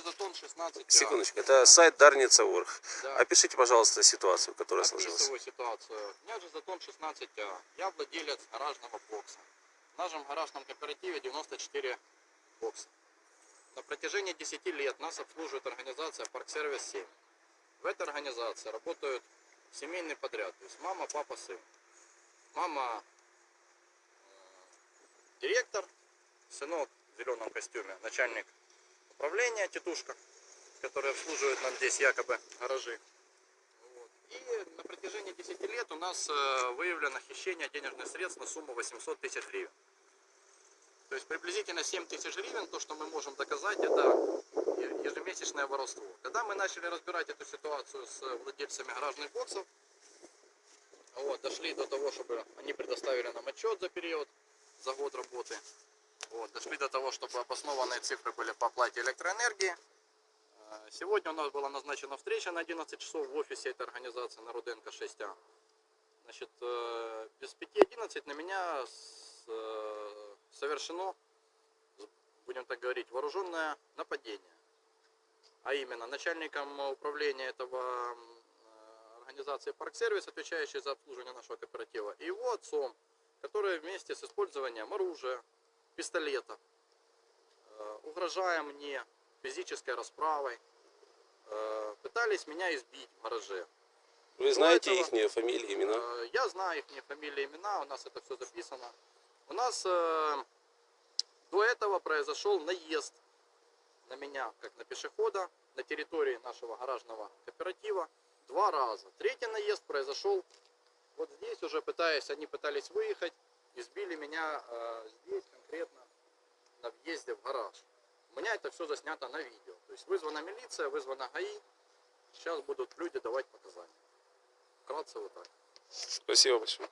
Затон 16. а, Секундочку, это сайт Дарница.орг. да. Опишите, пожалуйста, ситуацию, которая сложилась. Описываю ситуацию. Меня же Затон 16А. Я владелец гаражного бокса. В нашем гаражном кооперативе 94 бокса. На протяжении 10 лет нас обслуживает организация Парксервис 7. В этой организации работают семейный подряд. То есть мама, папа, сын. Мама э, директор, сынок в зеленом костюме, начальник управления, тетушка, которая обслуживает нам здесь якобы гаражи. Вот. И на протяжении 10 лет у нас э, выявлено хищение денежных средств на сумму 800 тысяч гривен. То есть приблизительно 7 тысяч гривен, то, что мы можем доказать, это ежемесячное воровство. Когда мы начали разбирать эту ситуацию с владельцами гаражных боксов, вот, дошли до того, чтобы они предоставили нам отчет за период, за год работы. Вот, дошли до того, чтобы обоснованные цифры были по оплате электроэнергии. Э, Сегодня у нас была назначена встреча на 11 часов в офисе этой организации на Руденко 6А. Значит, э, без 5.11 на меня э, совершено, будем так говорить, вооруженное нападение. А именно, начальником управления этого э, организации Парксервис, отвечающий за обслуживание нашего кооператива, и его отцом, который вместе с использованием оружия, пистолета, э, угрожая мне физической расправой, э, пытались меня избить в гараже. Вы знаете этого- их фамилии, имена? Э, Я знаю их фамилии, имена, у нас это все записано. У нас до этого произошел наезд на меня, как на пешехода, на территории нашего гаражного кооператива два раза. Третий наезд произошел вот здесь уже, пытаясь, они пытались выехать, избили меня э, здесь конкретно на въезде в гараж. У меня это все заснято на видео. То есть вызвана милиция, вызвана ГАИ. Сейчас будут люди давать показания. Вкратце вот так. Спасибо большое.